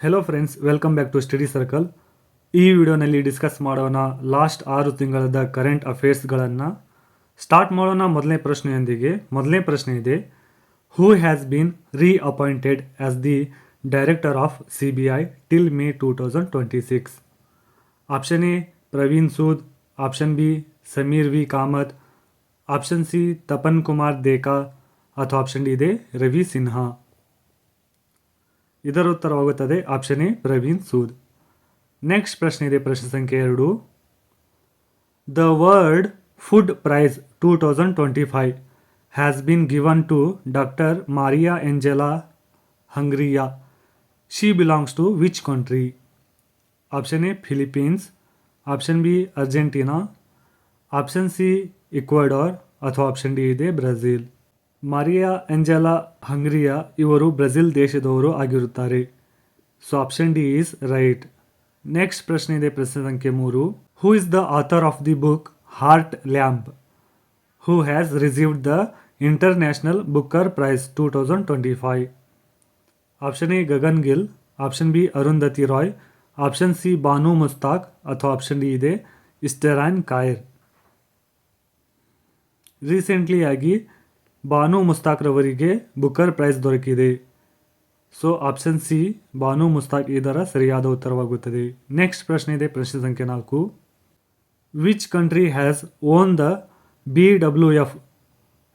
Hello friends welcome back to study circle ಈ ವಿಡಿಯೋನಲ್ಲಿ discuss ಮಾಡೋಣ ಲಾಸ್ಟ್ ಆರು ತಿಂಗಳದ ಕರೆಂಟ್ ಅಫೇರ್ಸ್ಗಳನ್ನು ಸ್ಟಾರ್ಟ್ ಮಾಡೋಣ ಮೊದಲನೇ ಪ್ರಶ್ನೆಯೊಂದಿಗೆ. ಮೊದಲನೇ ಪ್ರಶ್ನೆ ಇದೆ who has been reappointed as the director of C B I till May two thousand twenty six option A Praveen Sood option B Sameer V Kamath option C Tapan Kumar Deka ಅಥವಾ option D ಇದೆ ರವಿ ಸಿನ್ಹಾ ಇದರ ಉತ್ತರವಾಗುತ್ತದೆ option A, Praveen Sood. Next ಪ್ರಶ್ನೆ ಇದೆ, ಪ್ರಶ್ನೆ ಸಂಖ್ಯೆ ಎರಡು. The world food prize two thousand twenty five has been given to doctor Maria Angela Hungria she belongs to which country option A Philippines option B Argentina option C Ecuador ಅಥವಾ option D ಇದೆ Brazil Maria Angela Hungria ಇವರು Brazil ದೇಶದವರು ಆಗಿರುತ್ತಾರೆ. So option D is right next ಪ್ರಶ್ನೆ ಇದೆ ಪ್ರಶ್ನೆ ಸಂಖ್ಯೆ ಮೂರು. Who is the author of the book Heart Lamp who has received the International Booker Prize two thousand twenty five option A Gagan Gill option B Arundhati Roy option C Banu Mushtaq ಅಥವಾ option D ಇದೆ ಇಸ್ಟೆರಾನ್ ಕಾಯರ್ ರೀಸೆಂಟ್ಲಿಯಾಗಿ ಬಾನು ಮುಸ್ತಾಕ್ರವರಿಗೆ Booker Prize ದೊರಕಿದೆ so option C Banu Mushtaq ಇದರ ಸರಿಯಾದ ಉತ್ತರವಾಗುತ್ತದೆ ನೆಕ್ಸ್ಟ್ ಪ್ರಶ್ನೆ ಇದೆ ಪ್ರಶ್ನೆ ಸಂಖ್ಯೆ ನಾಲ್ಕು which country has won the B W F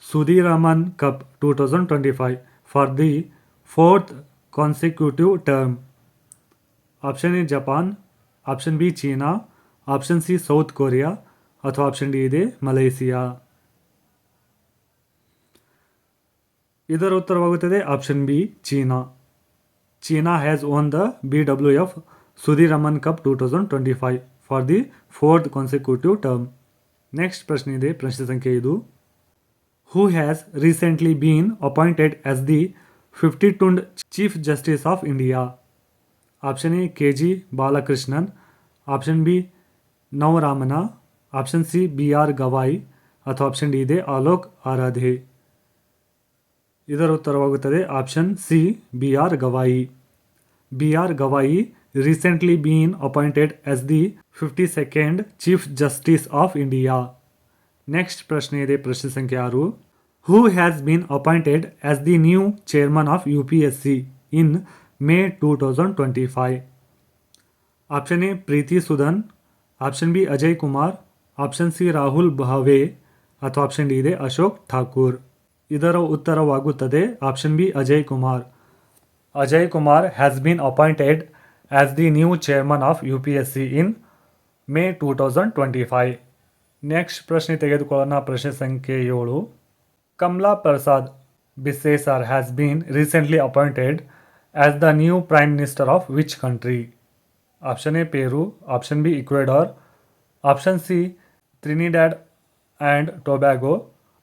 Sudirman Cup two thousand twenty five for the fourth consecutive term option A Japan option B China option C South Korea ಅಥವಾ option D ಇದೆ Malaysia ಇದರ ಉತ್ತರವಾಗುತ್ತದೆ option B, China. China has won the B W F Sudirman Cup two thousand twenty five for the fourth consecutive term next ಪ್ರಶ್ನೆ ಇದೆ, ಪ್ರಶ್ನೆ ಸಂಖ್ಯೆ ಐದು. Who has recently been appointed as the fifty second chief justice of India option A K G Balakrishnan option B ನವರಾಮನ option C B R Gavai ಅಥವಾ option D ಇದೆ ಆಲೋಕ್ ಆರಾಧೆ ಇದರ ಉತ್ತರವಾಗುತ್ತದೆ option C, B R Gavai. B R Gavai recently been appointed as the fifty second chief justice of India next ಪ್ರಶ್ನೆ ಇದೆ, ಪ್ರಶ್ನೆ ಸಂಖ್ಯೆ ಆರು. Who has been appointed as the new chairman of U P S C in May two thousand twenty five option A Preeti Sudan option B Ajay Kumar option C Rahul Bhave ಅಥವಾ option D ಇದೆ ಅಶೋಕ್ ಠಾಕೂರ್ ಇದರ ಉತ್ತರವಾಗುತ್ತದೆ option B, Ajay Kumar. Ajay Kumar has been appointed as the new chairman of U P S C in May two thousand twenty five next ಪ್ರಶ್ನೆ ತೆಗೆದುಕೊಳ್ಳೋಣ. ಪ್ರಶ್ನೆ ಸಂಖ್ಯೆ ಏಳು. Kamla Persad Bissessar has been recently appointed as the new prime minister of which country option A Peru option B Ecuador option C Trinidad and Tobago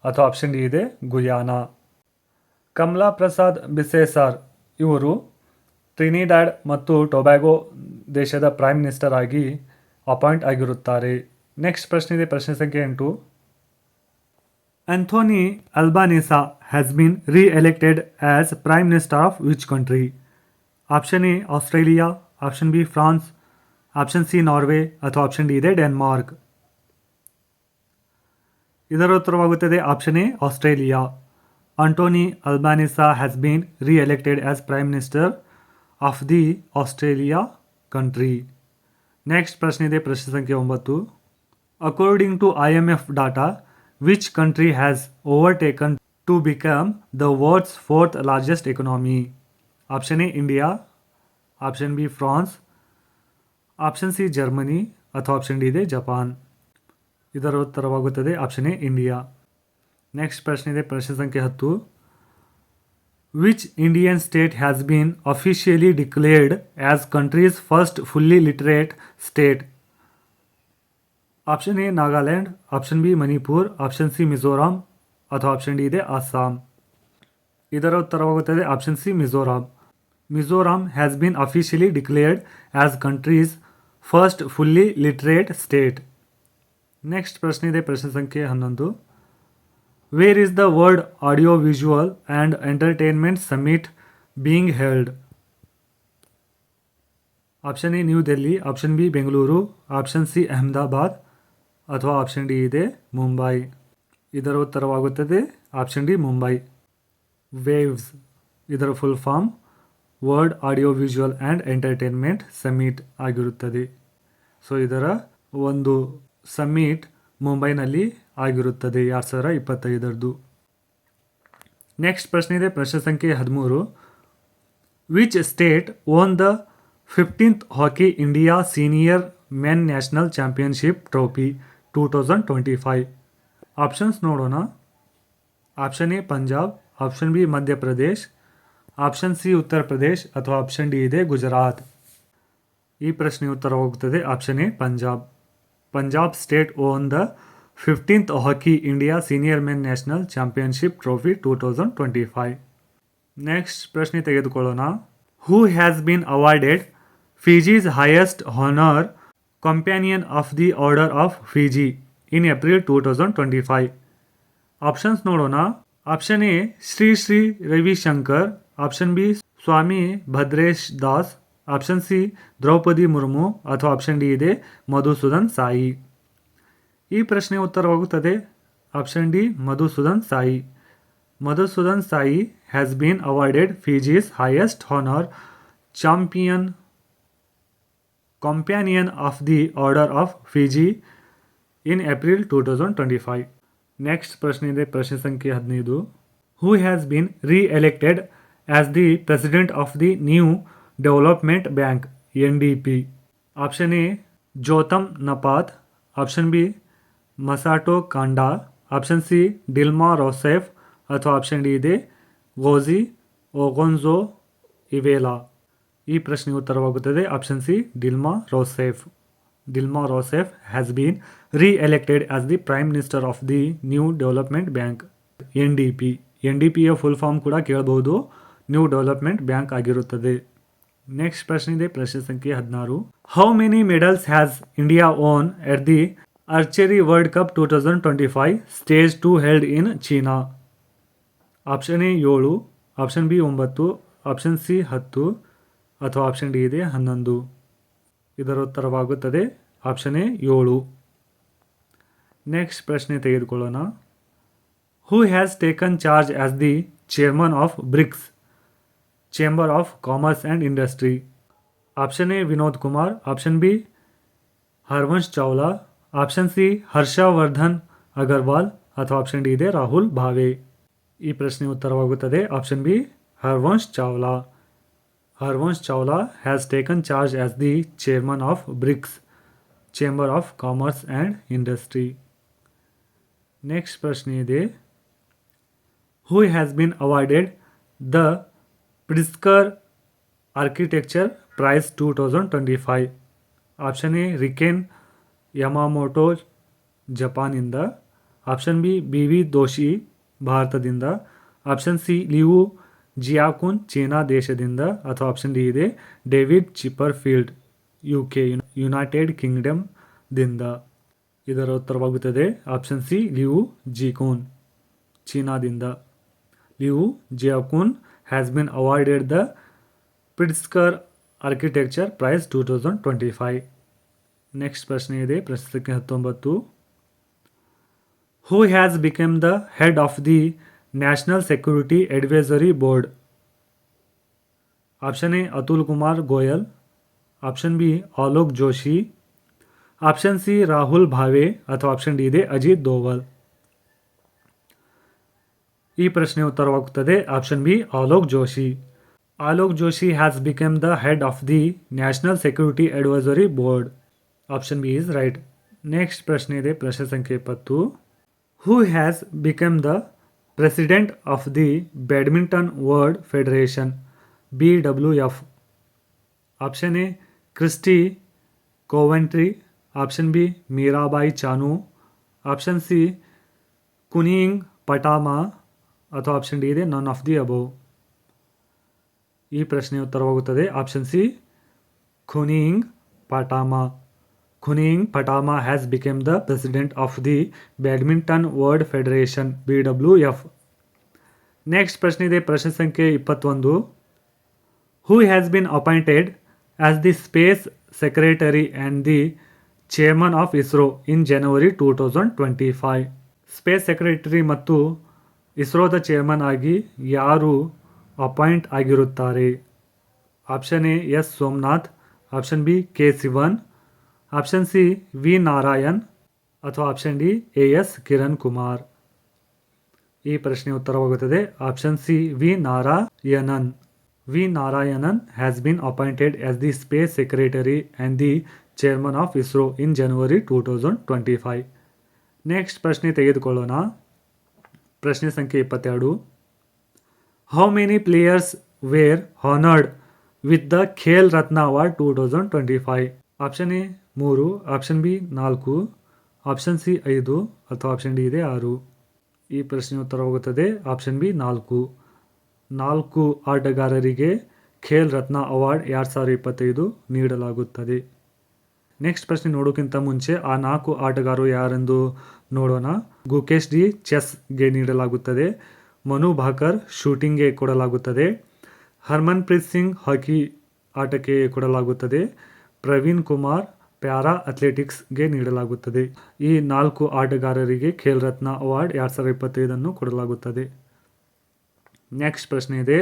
ಅಥವಾ option D ಇದೆ ಗುಯಾನಾ ಕಮಲಾ ಪ್ರಸಾದ್ ಬಿಸೇಸಾರ್ ಇವರು ಟ್ರಿನಿಡ್ಯಾಡ್ ಮತ್ತು Tobago ದೇಶದ ಪ್ರೈಮ್ ಮಿನಿಸ್ಟರ್ ಆಗಿ appoint ಆಗಿರುತ್ತಾರೆ. Next ಪ್ರಶ್ನೆ ಇದೆ, ಪ್ರಶ್ನೆ ಸಂಖ್ಯೆ ಎಂಟು. Anthony Albanese has been reelected as prime minister of which country option A Australia option B France option C Norway ಅಥವಾ ಆಪ್ಷನ್ ಡಿ ಇದೆ ಡೆನ್ಮಾರ್ಕ್ ಇದರ ಉತ್ತರವಾಗುತ್ತದೆ option A, Australia. Anthony Albanese has been reelected as prime minister of the Australia country next ಪ್ರಶ್ನೆ ಇದೆ, ಪ್ರಶ್ನೆ ಸಂಖ್ಯೆ ಒಂಬತ್ತು. According to I M F data which country has overtaken to become the world's fourth largest economy option A India option B France option C Germany ಅಥವಾ option D ಇದೆ Japan ಇದರ ಉತ್ತರವಾಗುತ್ತದೆ option A India next ಪ್ರಶ್ನೆ ಇದೆ. ಪ್ರಶ್ನೆ ಸಂಖ್ಯೆ ಹತ್ತು. Which Indian state has been officially declared as country's first fully literate state option A Nagaland option B Manipur option C Mizoram ಅಥವಾ ಆಪ್ಷನ್ ಡಿ ಇದೆ ಅಸ್ಸಾಂ ಇದರ ಉತ್ತರವಾಗುತ್ತದೆ option C Mizoram Mizoram has been officially declared as country's first fully literate state next ಪ್ರಶ್ನೆ ಇದೆ, ಪ್ರಶ್ನೆ ಸಂಖ್ಯೆ ಹನ್ನೊಂದು. Where is the world audio visual and entertainment summit being held option A New Delhi option B Bengaluru option C Ahmedabad ಅಥವಾ option D ಇದೆ ಮುಂಬೈ ಇದರ ಉತ್ತರವಾಗುತ್ತದೆ option D Mumbai waves ಇದರ full form world audio visual and entertainment summit ಆಗಿರುತ್ತದೆ. So ಇದರ ಒಂದು summit ಮುಂಬೈನಲ್ಲಿ ಆಗಿರುತ್ತದೆ. ಎರಡು ಸಾವಿರ ಇಪ್ಪತ್ತೈದರದು ನೆಕ್ಸ್ಟ್ ಪ್ರಶ್ನೆ ಇದೆ. ಪ್ರಶ್ನೆ ಸಂಖ್ಯೆ ಹದಿಮೂರು. Which state won the fifteenth hockey India senior men national championship trophy two thousand twenty five options ನೋಡೋಣ. Option A Punjab option B Madhya Pradesh. Option C Uttar Pradesh ಅಥವಾ ಆಪ್ಷನ್ ಡಿ ಇದೆ ಗುಜರಾತ್. ಈ ಪ್ರಶ್ನೆ ಉತ್ತರ ಹೋಗುತ್ತದೆ option A Punjab Punjab state won the fifteenth hockey India senior men national championship trophy two thousand twenty five next ಪ್ರಶ್ನೆ ತೆಗೆದುಕೊಳ್ಳೋಣ। Who has been awarded Fiji's highest honour companion of the order of Fiji in April two thousand twenty five options ನೋಡೋಣ option A Shri Shri Ravishankar option B Swami Bhadresh Das option C Draupadi Murmu ಅಥವಾ option D ಇದೆ ಮಧುಸೂದನ್ ಸಾಯಿ ಈ ಪ್ರಶ್ನೆ ಉತ್ತರವಾಗುತ್ತದೆ. Option D Madhusudan Sai Madhusudan Sai has been awarded Fiji's highest honour champion companion of the order of Fiji in April two thousand twenty five next ಪ್ರಶ್ನೆ ಇದೆ, ಪ್ರಶ್ನೆ ಸಂಖ್ಯೆ ಹದಿನೈದು. Who has been re-elected as the president of the new development bank N D B option A Jotham Napat option B Masato Kanda option C Dilma Rousseff ಅಥವಾ option D ಇದೆ Ngozi Okonjo Iweala ಈ ಪ್ರಶ್ನೆ ಉತ್ತರವಾಗುತ್ತದೆ. Option C Dilma Rousseff Dilma Rousseff has been re-elected as the prime minister of the new development bank N D B N D ಪಿಯ full form ಕೂಡ ಕೇಳಬಹುದು. New development bank ಆಗಿರುತ್ತದೆ. Next ಪ್ರಶ್ನೆ ಇದೆ, ಪ್ರಶ್ನೆ ಸಂಖ್ಯೆ ಹದಿನಾರು. How many medals has India won at the archery world cup two thousand twenty five stage two held in China option A ಏಳು ಆಪ್ಷನ್ ಬಿ ಒಂಬತ್ತು ಆಪ್ಷನ್ ಸಿ ಹತ್ತು, ಅಥವಾ ಆಪ್ಷನ್ ಡಿ ಇದೆ ಹನ್ನೊಂದು. ಇದರ ಉತ್ತರವಾಗುತ್ತದೆ ಆಪ್ಷನ್ ಎ ಏಳು. ನೆಕ್ಸ್ಟ್ ಪ್ರಶ್ನೆ ತೆಗೆದುಕೊಳ್ಳೋಣ. Who has taken charge as the chairman of BRICS chamber of commerce and industry option A Vinod Kumar option B Harvansh Chawla option C Harshvardhan Agarwal ಅಥವಾ option D ಇದೆ ರಾಹುಲ್ ಭಾವೆ ಈ ಪ್ರಶ್ನೆ ಉತ್ತರವಾಗುತ್ತದೆ option B Harvansh Chawla Harvansh Chawla has taken charge as the chairman of BRICS chamber of commerce and industry next ಪ್ರಶ್ನೆ ಇದೆ who has been awarded the Pritzker architecture prize two thousand twenty five option A Riken Yamamoto ಜಪಾನಿಂದ option B B V Doshi ಭಾರತದಿಂದ option C Liu Jiakun China ದೇಶದಿಂದ ಅಥವಾ option D ಇದೆ David Chipperfield U K United ಕಿಂಗ್ಡಮ್ದಿಂದ ಇದರ ಉತ್ತರವಾಗುತ್ತದೆ. Option C Liu Jiakun ಚೀನಾದಿಂದ Liu Jiakun has been awarded the Pritzker architecture prize two thousand twenty five next ಪ್ರಶ್ನೆ ಇದೆ ಪ್ರಶ್ನೆ ಸಂಖ್ಯೆ ಹತ್ತೊಂಬತ್ತು who has become the head of the national security advisory board option A Atul Kumar Goyal option B Alok Joshi option C Rahul Bhave ಅಥವಾ option D ಇದೆ ಅಜಿತ್ ದೋವಲ್ ಈ ಪ್ರಶ್ನೆ ಉತ್ತರವಾಗುತ್ತದೆ. Option B Alok Joshi Alok Joshi has become the head of the national security advisory board option B is right next ಪ್ರಶ್ನೆ ಇದೆ. ಪ್ರಶ್ನೆ ಸಂಖ್ಯೆ ಇಪ್ಪತ್ತು. Who has become the president of the badminton world federation B W F option A Kirsty Coventry option B Mirabai Chanu option C Khunying Patama ಅಥವಾ option D ಇದೆ none of the above ಈ ಪ್ರಶ್ನೆ ಉತ್ತರವಾಗುತ್ತದೆ. Option C Khunying Patama Khunying Patama has became the president of the badminton world federation B W F next ಪ್ರಶ್ನೆ ಇದೆ, ಪ್ರಶ್ನೆ ಸಂಖ್ಯೆ ಇಪ್ಪತ್ತೊಂದು. Who has been appointed as the space secretary and the chairman of ISRO in January two thousand twenty five space secretary ಮತ್ತು ಇಸ್ರೋದ chairman ಆಗಿ ಯಾರು appoint ಆಗಿರುತ್ತಾರೆ? Option A S Somanath. Option B K Sivan option C V Narayan. ಅಥವಾ option D A S Kiran Kumar. ಈ ಪ್ರಶ್ನೆ ಉತ್ತರವಾಗುತ್ತದೆ. Option C V Narayanan. V Narayanan has been appointed as the space secretary and the chairman of ISRO in January two thousand twenty five next ಪ್ರಶ್ನೆ ತೆಗೆದುಕೊಳ್ಳೋಣ. ಪ್ರಶ್ನೆ ಸಂಖ್ಯೆ ಇಪ್ಪತ್ತೆರಡು. How many players were honoured with the Khel Ratna award two thousand twenty five option A ಮೂರು. Option B ನಾಲ್ಕು. Option C ಐದು. ಅಥವಾ option D ಇದೆ, ಆರು. ಈ ಪ್ರಶ್ನೆ ಉತ್ತರವಾಗುತ್ತದೆ ಆಪ್ಷನ್ ಬಿ ನಾಲ್ಕು. ನಾಲ್ಕು ಆಟಗಾರರಿಗೆ ಖೇಲ್ ರತ್ನ ಅವಾರ್ಡ್ ಎರಡು ಸಾವಿರದ ಇಪ್ಪತ್ತೈದು ನೀಡಲಾಗುತ್ತದೆ. ನೆಕ್ಸ್ಟ್ ಪ್ರಶ್ನೆ ನೋಡೋಕ್ಕಿಂತ ಮುಂಚೆ ಆ ನಾಲ್ಕು ಆಟಗಾರರು ಯಾರೆಂದು ನೋಡೋಣ. ಗುಕೇಶ್ ಡಿ ಚೆಸ್ಗೆ ನೀಡಲಾಗುತ್ತದೆ. ಮನು ಭಾಕರ್ ಶೂಟಿಂಗ್ಗೆ ಕೊಡಲಾಗುತ್ತದೆ. ಹರ್ಮನ್ಪ್ರೀತ್ ಸಿಂಗ್ ಹಾಕಿ ಆಟಕ್ಕೆ ಕೊಡಲಾಗುತ್ತದೆ. ಪ್ರವೀಣ್ ಕುಮಾರ್ ಪ್ಯಾರಾ ಅಥ್ಲೆಟಿಕ್ಸ್ಗೆ ನೀಡಲಾಗುತ್ತದೆ. ಈ ನಾಲ್ಕು ಆಟಗಾರರಿಗೆ ಖೇಲ್ ರತ್ನ ಅವಾರ್ಡ್ ಎರಡು ಸಾವಿರದ ಇಪ್ಪತ್ತೈದನ್ನು ಕೊಡಲಾಗುತ್ತದೆ. ನೆಕ್ಸ್ಟ್ ಪ್ರಶ್ನೆ ಇದೆ.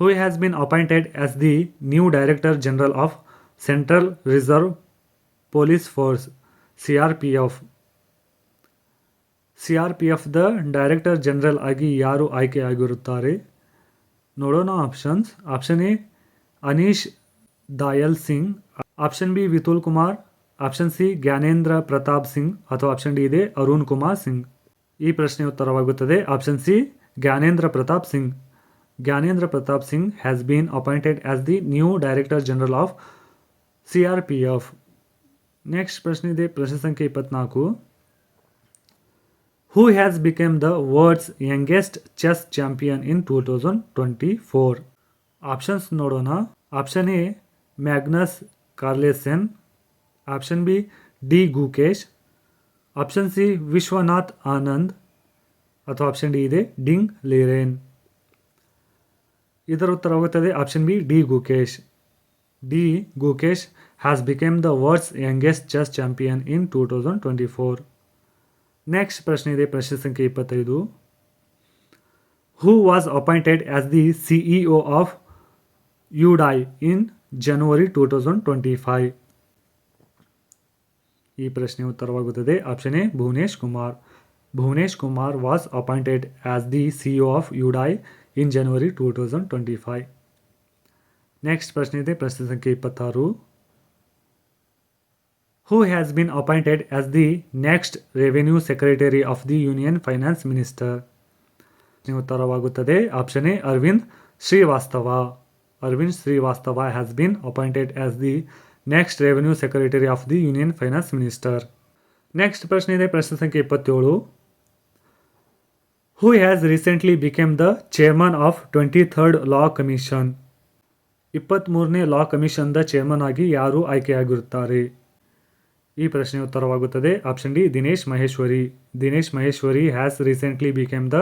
Who has been appointed as the new director general of central reserve police force C R P F C R P F the director general ಆಗಿ ಯಾರು ಆಯ್ಕೆಯಾಗಿರುತ್ತಾರೆ ನೋಡೋಣ options option A Anish Dayal Singh option B Vitul Kumar option C Gyanendra Pratap Singh ಅಥವಾ option D ಇದೆ ಅರುಣ್ ಕುಮಾರ್ ಸಿಂಗ್ ಈ ಪ್ರಶ್ನೆ ಉತ್ತರವಾಗುತ್ತದೆ. Option C Gyanendra Pratap Singh Gyanendra Pratap Singh has been appointed as the new director general of C R P F next ಪ್ರಶ್ನೆ ಇದೆ, ಪ್ರಶ್ನೆ ಸಂಖ್ಯೆ ಇಪ್ಪತ್ನಾಲ್ಕು. Who has became the world's youngest chess champion in two thousand twenty four options ನೋಡೋಣ. Option A Magnus Carlsen option B D Gukesh option C Viswanathan Anand ಅಥವಾ option D ಇದೆ Ding Liren ಇದರ ಉತ್ತರವಾಗುತ್ತದೆ option B D Gukesh D Gukesh has became the world's youngest chess champion in two thousand twenty four next ಪ್ರಶ್ನೆ ಇದೆ, ಪ್ರಶ್ನೆ ಸಂಖ್ಯೆ ಇಪ್ಪತ್ತೈದು. Who was appointed as the CEO of UIDAI in January two thousand twenty five ಈ ಪ್ರಶ್ನೆ ಉತ್ತರವಾಗುತ್ತದೆ. Option A Bhuvnesh Kumar. Bhuvnesh Kumar was appointed as the CEO of UIDAI in January two thousand twenty five next ಪ್ರಶ್ನೆ ಇದೆ, ಪ್ರಶ್ನೆ ಸಂಖ್ಯೆ ಇಪ್ಪತ್ತಾರು. Who has been appointed as the next revenue secretary of the union finance minister ಉತ್ತರವಾಗುತ್ತದೆ option A Arvind Srivastava Arvind Srivastava has been appointed as the next revenue secretary of the union finance minister next ಪ್ರಶ್ನೆ ಇದೆ. ಪ್ರಶ್ನೆ ಸಂಖ್ಯೆ ಇಪ್ಪತ್ತೇಳು. Who has recently became the chairman of twenty third law commission ಇಪ್ಪತ್ತ್ಮೂರನೇ law ಕಮಿಷನ್ದ chairman ಆಗಿ ಯಾರು ಆಯ್ಕೆಯಾಗಿರುತ್ತಾರೆ? ಈ ಪ್ರಶ್ನೆ ಉತ್ತರವಾಗುತ್ತದೆ. Option D, Dinesh Maheshwari. Dinesh Maheshwari has recently became the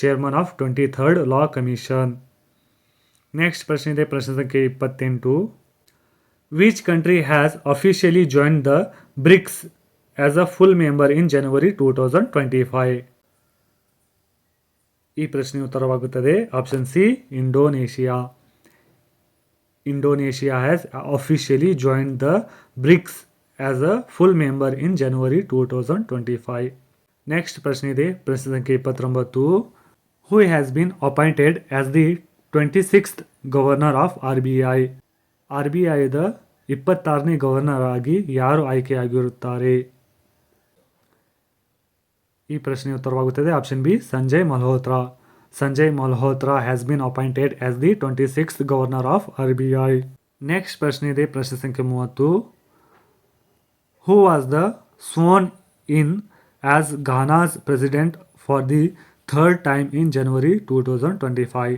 chairman of twenty third law commission next ಪ್ರಶ್ನೆ ಇದೆ. ಪ್ರಶ್ನೆ ಸಂಖ್ಯೆ ಇಪ್ಪತ್ತೆಂಟು. Which country has officially join the BRICS as a full member in January two thousand twenty five ಈ ಪ್ರಶ್ನೆ ಉತ್ತರವಾಗುತ್ತದೆ. Option C, Indonesia. Indonesia has officially join the BRICS as a full member in January two thousand twenty five next ಪ್ರಶ್ನೆ ಇದೆ ಪ್ರಶ್ನೆ ಸಂಖ್ಯೆ ಇಪ್ಪತ್ತೊಂಬತ್ತು who has been appointed as the twenty sixth governor of R B I R B ಐದ ಇಪ್ಪತ್ತಾರನೇ governor ಆಗಿ ಯಾರು ಆಯ್ಕೆಯಾಗಿರುತ್ತಾರೆ ಈ ಪ್ರಶ್ನೆ ಉತ್ತರವಾಗುತ್ತದೆ option B Sanjay Malhotra. Sanjay Malhotra has been appointed as the twenty six governor of R B I next ಪ್ರಶ್ನೆ ಇದೆ, ಪ್ರಶ್ನೆ ಸಂಖ್ಯೆ ಮೂವತ್ತು. Who was the sworn in as Ghana's president for the third time in January two thousand twenty five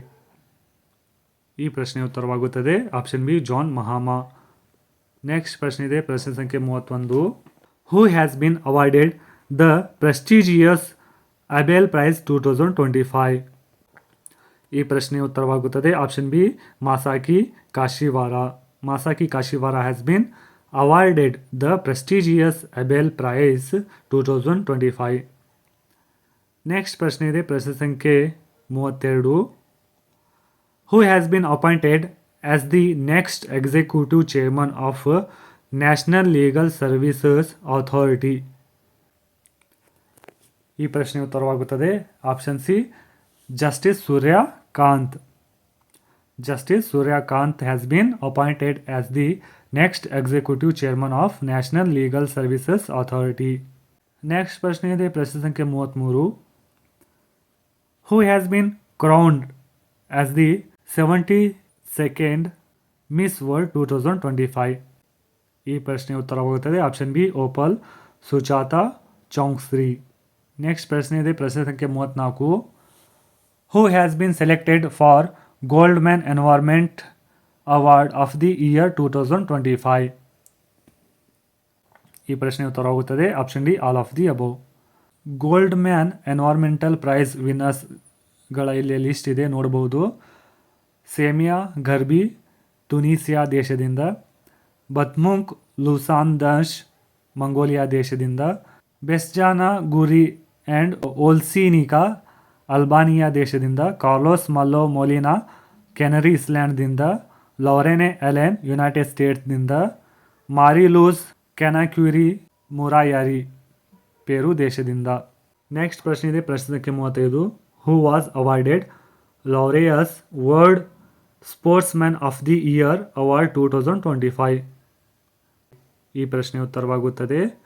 ಈ ಪ್ರಶ್ನೆ ಉತ್ತರವಾಗುತ್ತದೆ. Option B John Mahama next ಪ್ರಶ್ನೆ ಇದೆ. ಪ್ರಶ್ನೆ ಸಂಖ್ಯೆ ಮೂವತ್ತೊಂದು. Who has been awarded the prestigious Abel prize two thousand twenty five ಈ ಪ್ರಶ್ನೆ ಉತ್ತರವಾಗುತ್ತದೆ. Option B Masaki Kashiwara Masaki Kashiwara has been awarded the prestigious Abel prize two thousand twenty five next ಪ್ರಶ್ನೆ ಇದೆ ಪ್ರಶ್ನೆ ಸಂಖ್ಯೆ ಮೂವತ್ತೆರಡು who has been appointed as the next executive chairman of national legal services authority ಈ ಪ್ರಶ್ನೆ ಉತ್ತರವಾಗುತ್ತದೆ option C justice Suryakant justice Suryakant has been appointed as the next executive chairman of national legal services authority next ಪ್ರಶ್ನೆ ಇದೆ ಪ್ರಶ್ನೆ ಸಂಖ್ಯೆ ಮೂವತ್ತ್ಮೂರು who has been crowned as the seventy second Miss World two thousand twenty five ಈ ಪ್ರಶ್ನೆ ಉತ್ತರವಾಗುತ್ತದೆ option B Opal Suchata Chuangsri next ಪ್ರಶ್ನೆ ಇದೆ ಪ್ರಶ್ನೆ ಸಂಖ್ಯೆ ಮೂವತ್ತ್ನಾಲ್ಕು who has been selected for Goldman environment award of the year two thousand twenty five ಈ ಪ್ರಶ್ನೆ ಉತ್ತರವಾಗುತ್ತದೆ option D all of the above Goldman environmental prize ವಿನ್ನರ್ಸ್ಗಳ ಇಲ್ಲಿ ಲಿಸ್ಟ್ ಇದೆ. ನೋಡಬಹುದು ಸೇಮಿಯಾ ಗರ್ಬಿ ಟುನೀಸಿಯಾ ದೇಶದಿಂದ. ಬತ್ಮುಂಕ್ ಲುಸಾನ್ದಶ್ ಮಂಗೋಲಿಯಾ ದೇಶದಿಂದ. ಬೆಸ್ಜಾನಾ ಗುರಿ ಆ್ಯಂಡ್ ಓಲ್ಸಿನಿಕಾ ಅಲ್ಬಾನಿಯಾ ದೇಶದಿಂದ. ಕಾರ್ಲೋಸ್ ಮಲ್ಲೋ ಮೊಲಿನಾ ಕೆನರಿ ಇಸ್ಲ್ಯಾಂಡ್ದಿಂದ ಲೌರೆನೆ ಎಲೆನ್ ಯುನೈಟೆಡ್ ಸ್ಟೇಟ್ಸ್ನಿಂದ ಮಾರಿಲೂಸ್, ಕೆನಾಕ್ಯೂರಿ, ಮುರಾಯಾರಿ ಪೇರು ದೇಶದಿಂದ. ನೆಕ್ಸ್ಟ್ ಪ್ರಶ್ನೆ ಇದೆ. ಪ್ರಶ್ನೆ ಮೂವತ್ತೈದು. Who was awarded Laureus world sportsman of the year award two thousand twenty five ಈ ಪ್ರಶ್ನೆ ಉತ್ತರವಾಗುತ್ತದೆ.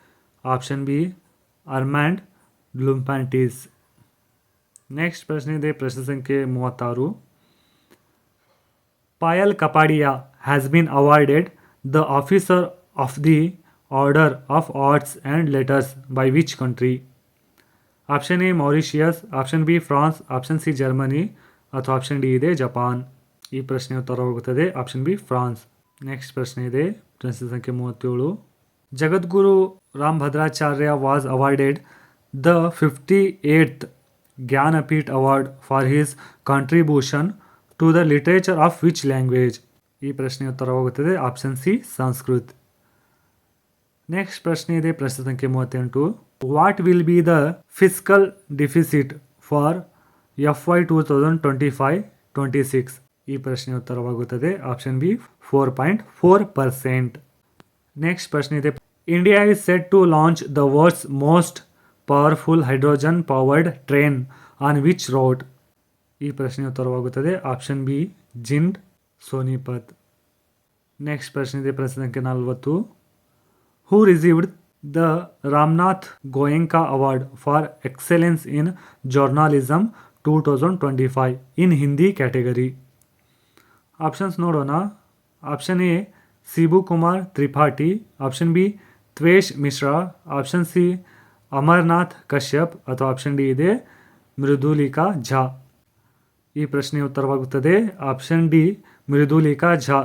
ಆಪ್ಷನ್ ಬಿ ಅರ್ಮ್ಯಾಂಡ್ ಗ್ಲುಂಪ್ಯಾಂಟೀಸ್ ನೆಕ್ಸ್ಟ್ ಪ್ರಶ್ನೆ ಇದೆ. ಪ್ರಶ್ನೆ ಸಂಖ್ಯೆ ಮೂವತ್ತಾರು. Payal Kapadia has been awarded the officer of the order of arts and letters by which country option A Mauritius option B France option C Germany ಅಥವಾ ಆಪ್ಷನ್ ಡಿ ಇದೆ Japan ಈ ಪ್ರಶ್ನೆ ಉತ್ತರವಾಗುತ್ತದೆ ಆಪ್ಷನ್ ಬಿ ಫ್ರಾನ್ಸ್ ನೆಕ್ಸ್ಟ್ ಪ್ರಶ್ನೆ ಇದೆ. ಪ್ರಶ್ನೆ ಸಂಖ್ಯೆ ಮೂವತ್ತೇಳು. Jagadguru Rambhadracharya was awarded the fifty eighth Jnanpith award for his contribution to the literature of which language ಈ ಪ್ರಶ್ನೆ ಉತ್ತರವಾಗುತ್ತದೆ ಆಪ್ಷನ್ ಸಿ ಸಂಸ್ಕೃತ್. ನೆಕ್ಸ್ಟ್ ಪ್ರಶ್ನೆ ಇದೆ, ಪ್ರಶ್ನೆ ಸಂಖ್ಯೆ ಮೂವತ್ತೆಂಟು. What will be the fiscal deficit for F Y two thousand twenty five twenty six ಈ ಪ್ರಶ್ನೆ ಉತ್ತರವಾಗುತ್ತದೆ option B four point four percent next ಪ್ರಶ್ನೆ ಇದೆ India is set to launch the world's most powerful hydrogen powered train on which road ಈ ಪ್ರಶ್ನೆ ಉತ್ತರವಾಗುತ್ತದೆ option B Jind Sonipat. Next ಪ್ರಶ್ನೆ ಇದೆ, ಪ್ರಶ್ನೆ ಸಂಖ್ಯೆ ನಲವತ್ತು. Who received the Ramnath Goenka award for excellence in journalism two thousand twenty five in Hindi category options ನೋಡೋಣ. Option A Sibu Kumar Tripathi option B Twesh Mishra option C Amarnath Kashyap ಅಥವಾ option D ಇದೆ ಮೃದುಲಿಕಾ ಝಾ ಈ ಪ್ರಶ್ನೆ ಉತ್ತರವಾಗುತ್ತದೆ. Option D Mridulika Jha.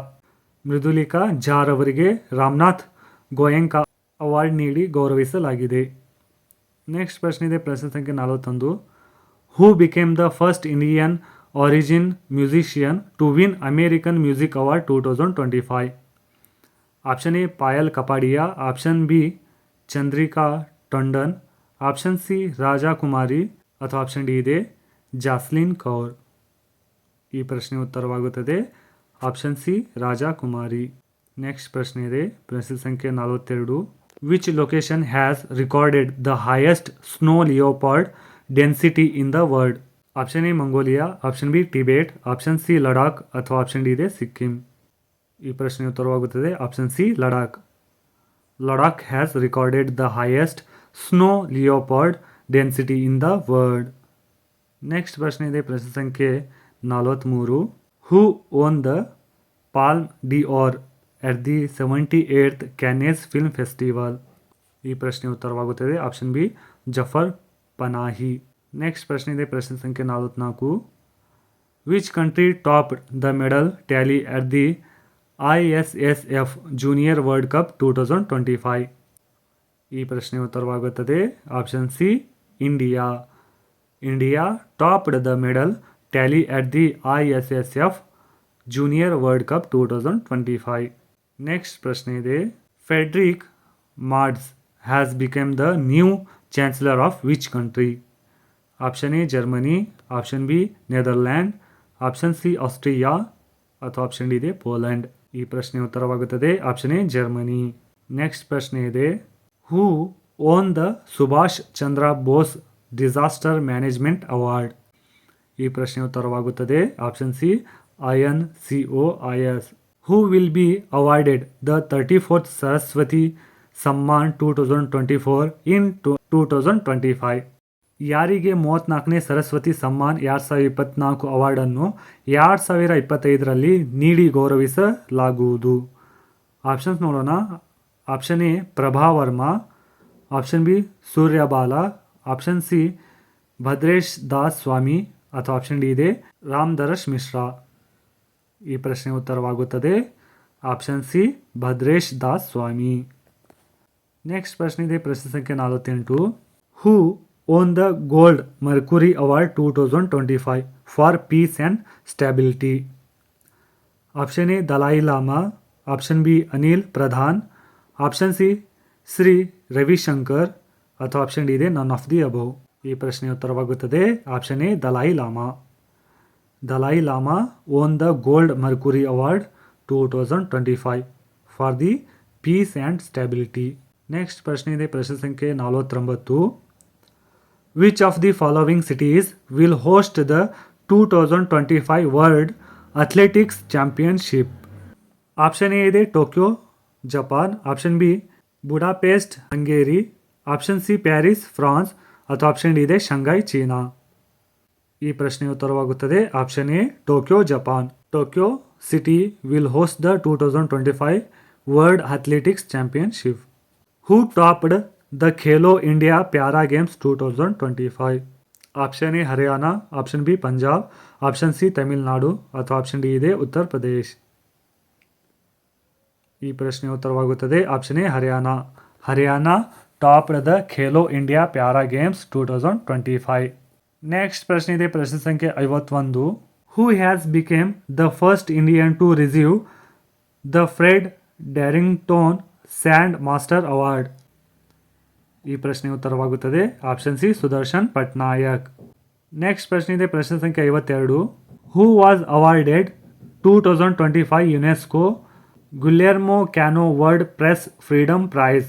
Mridulika ಝಾರ್ ಅವರಿಗೆ Ramnath Goenka award ನೀಡಿ ಗೌರವಿಸಲಾಗಿದೆ. Next ಪ್ರಶ್ನೆ ಇದೆ, ಪ್ರಶ್ನೆ ಸಂಖ್ಯೆ ನಲವತ್ತೊಂದು. Who became the first Indian origin musician to win American music award two thousand twenty five option A Payal Kapadia option B Chandrika Tandon option C Raja Kumari ಅಥವಾ option D ಇದೆ ಜಾಸ್ಲಿನ್ ಕೌರ್ ಈ ಪ್ರಶ್ನೆ ಉತ್ತರವಾಗುತ್ತದೆ. ಆಪ್ಷನ್ ಸಿ ರಾಜಕುಮಾರಿ next ಪ್ರಶ್ನೆ ಇದೆ. ಪ್ರಶ್ನೆ ಸಂಖ್ಯೆ ನಲವತ್ತೆರಡು. Which location has recorded the highest snow leopard density in the world option A Mongolia option B Tibet option C Ladakh ಅಥವಾ ಆಪ್ಷನ್ ಡಿ ಇದೆ ಸಿಕ್ಕಿಂ ಈ ಪ್ರಶ್ನೆ ಉತ್ತರವಾಗುತ್ತದೆ. Option C Ladakh Ladakh has recorded the highest snow leopard density in the world next ಪ್ರಶ್ನೆ ಇದೆ. ಪ್ರಶ್ನೆ ಸಂಖ್ಯೆ ನಲವತ್ತ್ಮೂರು who won the Palme d'Or at the seventy eighth Cannes film festival ಈ ಪ್ರಶ್ನೆ ಉತ್ತರವಾಗುತ್ತದೆ. Option B Jafar Panahi next ಪ್ರಶ್ನೆ ಇದೆ. ಪ್ರಶ್ನೆ ಸಂಖ್ಯೆ ನಲವತ್ನಾಲ್ಕು. Which country top the medal tally at the I S S F junior world cup two thousand twenty five ಈ ಪ್ರಶ್ನೆ ಉತ್ತರವಾಗುತ್ತದೆ. Option C India India topped the medal tally at the ISSF junior world cup two thousand twenty five next ಪ್ರಶ್ನೆ ಇದೆ Friedrich Merz has become the new chancellor of which country option A Germany option B Netherland option C Austria ಅಥವಾ option D ಇದೆ Poland ಈ ಪ್ರಶ್ನೆ ಉತ್ತರವಾಗುತ್ತದೆ option A Germany next ಪ್ರಶ್ನೆ ಇದೆ who won the Subhash Chandra Bose disaster management award ಈ ಪ್ರಶ್ನೆ ಉತ್ತರವಾಗುತ್ತದೆ. Option C I N C O I S who will be awarded the thirty fourth Saraswati Samman two thousand twenty four in two thousand twenty five ಯಾರಿಗೆ ಮೂವತ್ತ್ನಾಲ್ಕನೇ ಸರಸ್ವತಿ ಸಮ್ಮಾನ್ ಎರಡು ಸಾವಿರದ ಇಪ್ಪತ್ನಾಲ್ಕು ಅವಾರ್ಡನ್ನು ಎರಡು ಸಾವಿರ ಇಪ್ಪತ್ತೈದರಲ್ಲಿ ನೀಡಿ ಗೌರವಿಸಲಾಗುವುದು? ಆಪ್ಷನ್ಸ್ ನೋಡೋಣ. Option A Prabha Varma option B Suryabala option C Bhadresh Das Swami ಅಥವಾ ಆಪ್ಷನ್ ಡಿ ಇದೆ. ರಾಮ್ ದರಶ್ ಮಿಶ್ರಾ. ಈ ಪ್ರಶ್ನೆ ಉತ್ತರವಾಗುತ್ತದೆ. Option C Bhadresh Das Swami. Next ಪ್ರಶ್ನೆ ಇದೆ. ಪ್ರಶ್ನೆ ಸಂಖ್ಯೆ ನಲವತ್ತೆಂಟು. Who won the gold mercury award two thousand twenty five for peace and stability option A Dalai Lama option B Anil Pradhan option C Sri Ravishankar ಅಥವಾ option D ಇದೆ none of the above ಈ ಪ್ರಶ್ನೆ ಉತ್ತರವಾಗುತ್ತದೆ. Option A Dalai Lama. Dalai Lama won the gold mercury award two thousand twenty five for the peace and stability next ಪ್ರಶ್ನೆ ಇದೆ, ಪ್ರಶ್ನೆ ಸಂಖ್ಯೆ ನಲವತ್ತೊಂಬತ್ತು. Which of the following cities will host the two thousand twenty five world athletics championship option A ಇದೆ Tokyo Japan option B Budapest Hungary option C Paris France ಅಥವಾ option D ಇದೆ Shanghai China. ಈ ಪ್ರಶ್ನೆ ಉತ್ತರವಾಗುತ್ತದೆ option A, Tokyo, Japan. Tokyo city will host the two thousand twenty five world athletics championship. Who topped the Khelo India para games two thousand twenty five. Option A, Haryana. Option B, Punjab. Option C, Tamil Nadu. ಅಥವಾ option D ಇದೆ, ಉತ್ತರ ಪ್ರದೇಶ್. ಈ ಪ್ರಶ್ನೆ ಉತ್ತರವಾಗುತ್ತದೆ option A, Haryana. Haryana topped the Khelo India para games two thousand twenty five. Next ಪ್ರಶ್ನೆ ಇದೆ. ಪ್ರಶ್ನೆ ಸಂಖ್ಯೆ ಐವತ್ತೊಂದು. Who has become the first Indian to receive the Fred Darrington sand master award ಈ ಪ್ರಶ್ನೆ ಉತ್ತರವಾಗುತ್ತದೆ. Option C Sudarshan Patnaik next ಪ್ರಶ್ನೆ ಇದೆ. ಪ್ರಶ್ನೆ ಸಂಖ್ಯೆ ಐವತ್ತೆರಡು. Who was awarded two thousand twenty five UNESCO Guillermo Cano world press freedom prize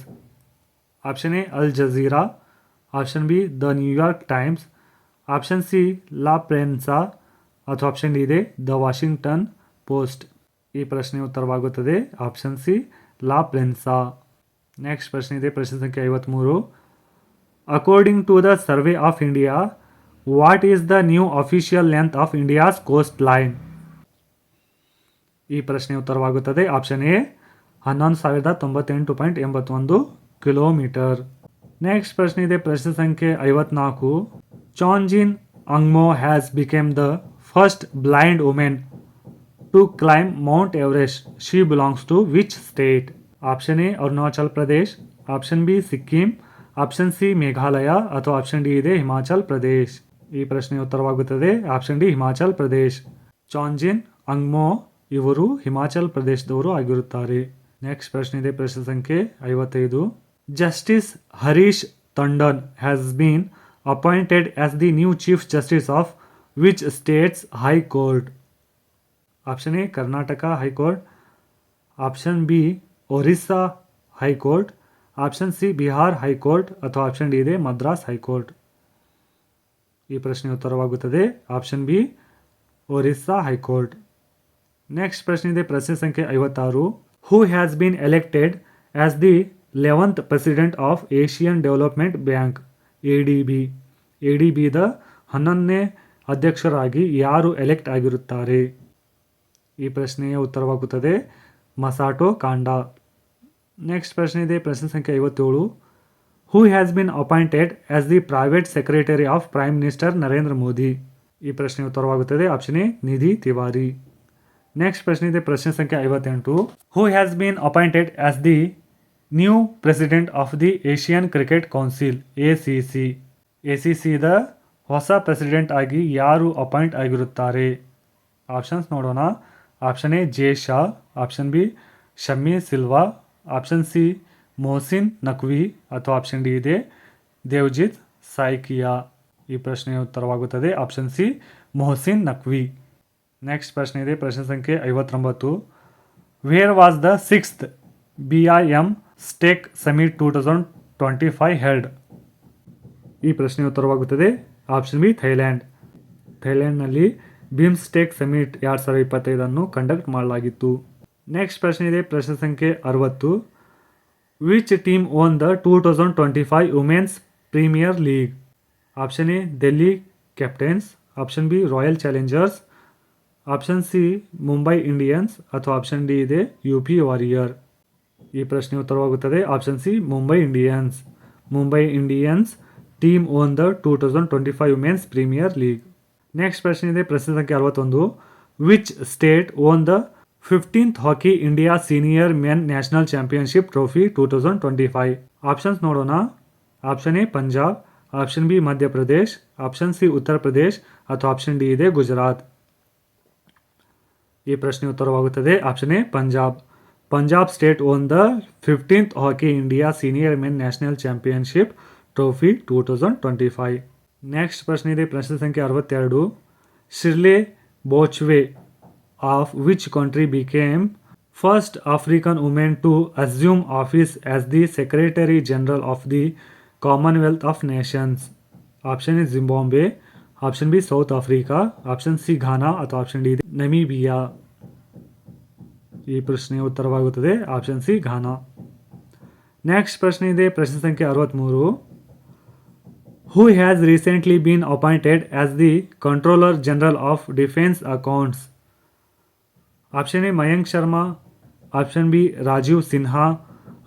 option A Al Jazeera option B the New York Times option C La Prensa ಅಥವಾ option ಇದೆ the Washington Post ಈ ಪ್ರಶ್ನೆ ಉತ್ತರವಾಗುತ್ತದೆ. Option C La Prensa next ಪ್ರಶ್ನೆ ಇದೆ, ಪ್ರಶ್ನೆ ಸಂಖ್ಯೆ ಐವತ್ತ್ಮೂರು according to the survey of India what is the new official length of India's coast line ಈ ಪ್ರಶ್ನೆ ಉತ್ತರವಾಗುತ್ತದೆ. ಆಪ್ಷನ್ ಎ ಹನ್ನೊಂದು ಸಾವಿರದ ತೊಂಬತ್ತೆಂಟು ಪಾಯಿಂಟ್ ಎಂಬತ್ತೊಂದು. ಕಿಲೋಮೀಟರ್. ನೆಕ್ಸ್ಟ್ ಪ್ರಶ್ನೆ ಇದೆ, ಪ್ರಶ್ನೆ ಸಂಖ್ಯೆ ಐವತ್ನಾಲ್ಕು. Chhonzin Angmo has become the first blind women to climb Mount Everest she belongs to which state option A Arunachal Pradesh option B Sikkim option C Meghalaya ಅಥವಾ ಆಪ್ಷನ್ ಡಿ ಇದೆ ಹಿಮಾಚಲ್ ಪ್ರದೇಶ್ ಈ ಪ್ರಶ್ನೆ ಉತ್ತರವಾಗುತ್ತದೆ ಆಪ್ಷನ್ ಡಿ ಹಿಮಾಚಲ್ ಪ್ರದೇಶ್ ಚಾನ್ಜಿನ್ ಅಂಗ್ಮೋ ಇವರು ಹಿಮಾಚಲ್ ಪ್ರದೇಶದವರು ಆಗಿರುತ್ತಾರೆ. Next ಪ್ರಶ್ನೆ ಇದೆ, ಪ್ರಶ್ನೆ ಸಂಖ್ಯೆ ಐವತ್ತೈದು. Justice Harish Tandon has been appointed as the new chief justice of which state's high court option A Karnataka high court option B Orissa high court option C Bihar high court ಅಥವಾ option D ಇದೆ Madras high court ಈ ಪ್ರಶ್ನೆ ಉತ್ತರವಾಗುತ್ತದೆ. Option B Orissa high court next ಪ್ರಶ್ನೆ ಇದೆ. ಪ್ರಶ್ನೆ ಸಂಖ್ಯೆ ಐವತ್ತಾರು. Who has been elected as the eleventh president of Asian development bank, A D B. A D ಬಿದ ಹನ್ನೊಂದನೇ ಅಧ್ಯಕ್ಷರಾಗಿ ಯಾರು ಎಲೆಕ್ಟ್ ಆಗಿರುತ್ತಾರೆ? ಈ ಪ್ರಶ್ನೆಯ ಉತ್ತರವಾಗುತ್ತದೆ, ಮಸಾಟೋ ಕಾಂಡಾ. ನೆಕ್ಸ್ಟ್ ಪ್ರಶ್ನೆ ಇದೆ, ಪ್ರಶ್ನೆ ಸಂಖ್ಯೆ ಐವತ್ತೇಳು. Who has been appointed as the private secretary of prime minister Narendra Modi? ಈ ಪ್ರಶ್ನೆ ಉತ್ತರವಾಗುತ್ತದೆ, option A, Nidhi Tiwari. Next ಪ್ರಶ್ನೆ ಇದೆ, ಪ್ರಶ್ನೆ ಸಂಖ್ಯೆ ಐವತ್ತೆಂಟು. Who has been appointed as the new president of the Asian cricket council, A C C. A C ಸಿದ ಹೊಸ president ಆಗಿ ಯಾರು ಅಪಾಯಿಂಟ್ ಆಗಿರುತ್ತಾರೆ? ಆಪ್ಷನ್ಸ್ ನೋಡೋಣ. Option A, Jay Shah. Option B, Shammi Silva. Option C, Mohsin Naqvi ಅಥವಾ option D ಇದೆ, ದೇವ್ಜಿತ್ ಸಾಯ್ಕಿಯಾ. ಈ ಪ್ರಶ್ನೆಯ ಉತ್ತರವಾಗುತ್ತದೆ. Option C, Mohsin Naqvi next ಪ್ರಶ್ನೆ ಇದೆ. ಪ್ರಶ್ನೆ ಸಂಖ್ಯೆ ಐವತ್ತೊಂಬತ್ತು. Where was the sixth BIMSTEC summit two thousand twenty five held ಈ ಪ್ರಶ್ನೆ ಉತ್ತರವಾಗುತ್ತದೆ ಆಪ್ಷನ್ ಬಿ ಥೈಲ್ಯಾಂಡ್ ಥೈಲ್ಯಾಂಡ್ನಲ್ಲಿ ಬಿಮ್ಸ್ಟೇಕ್ ಸಮಿಟ್ ಎರಡು ಸಾವಿರದ ಇಪ್ಪತ್ತೈದನ್ನು ಕಂಡಕ್ಟ್ ಮಾಡಲಾಗಿತ್ತು. ನೆಕ್ಸ್ಟ್ ಪ್ರಶ್ನೆ ಇದೆ. ಪ್ರಶ್ನೆ ಸಂಖ್ಯೆ ಅರವತ್ತು. Which team won the two thousand twenty five women's premier league option A Delhi Capitals option B Royal Challengers option C Mumbai Indians ಅಥವಾ ಆಪ್ಷನ್ ಡಿ ಇದೆ ಯು ಪಿ ವಾರಿಯರ್ ಈ ಪ್ರಶ್ನೆ ಉತ್ತರವಾಗುತ್ತದೆ. Option C Mumbai Indians Mumbai Indians team won the two thousand twenty five women's premier league next ಪ್ರಶ್ನೆ ಇದೆ. ಪ್ರಶ್ನೆ ಸಂಖ್ಯೆ ಅರವತ್ತೊಂದು. Which state won the fifteenth Hockey India senior men national championship trophy two thousand twenty five options ನೋಡೋಣ option A Punjab option B Madhya Pradesh option C Uttar Pradesh ಅಥವಾ option D ಇದೆ ಗುಜರಾತ್ ಈ ಪ್ರಶ್ನೆ ಉತ್ತರವಾಗುತ್ತದೆ. Option A Punjab Punjab state won the fifteenth Hockey India senior men national championship trophy two thousand twenty five next ಪ್ರಶ್ನೆ ಇದೆ ಪ್ರಶ್ನೆ ಸಂಖ್ಯೆ ಅರವತ್ತೆರಡು Shirley Botchwey of which country became first African women to assume office as the secretary general of the Commonwealth of nations option is Zimbabwe option B South Africa option C Ghana ಅಥವಾ option D Namibia ಈ ಪ್ರಶ್ನೆಯ ಉತ್ತರವಾಗುತ್ತದೆ. Option C Ghana. Next ಪ್ರಶ್ನೆ ಇದೆ. ಪ್ರಶ್ನೆ ಸಂಖ್ಯೆ ಅರವತ್ತ್ಮೂರು who has recently been appointed as the controller general of defence accounts option A Mayank Sharma option B Rajiv Sinha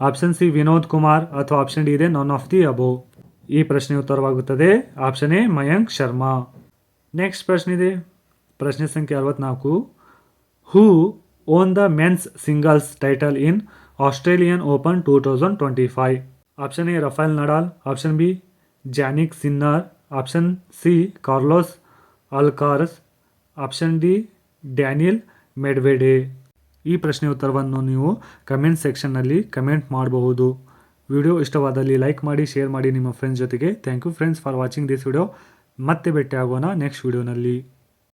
option C Vinod Kumar ಅಥವಾ option D ಇದೆ ನಾನ್ of the above ಈ ಪ್ರಶ್ನೆ ಉತ್ತರವಾಗುತ್ತದೆ. Option A Mayank Sharma next ಪ್ರಶ್ನೆ ಇದೆ. ಪ್ರಶ್ನೆ ಸಂಖ್ಯೆ ಅರವತ್ನಾಲ್ಕು. Who won the men's singles title in Australian open two thousand twenty five option A B Nadal option B C, Carlos Daniel option D Daniel Medvedev ಈ ಪ್ರಶ್ನೆ ಉತ್ತರವನ್ನು ನೀವು comment ಸೆಕ್ಷನ್ನಲ್ಲಿ ಕಮೆಂಟ್ ಮಾಡಬಹುದು. ವಿಡಿಯೋ ಇಷ್ಟವಾದಲ್ಲಿ ಲೈಕ್ ಮಾಡಿ ಶೇರ್ ಮಾಡಿ ನಿಮ್ಮ ಫ್ರೆಂಡ್ಸ್ ಜೊತೆಗೆ. Thank you friends for watching this video ಮತ್ತೆ ಭೇಟಿಯಾಗೋಣ ನೆಕ್ಸ್ಟ್ ವಿಡಿಯೋನಲ್ಲಿ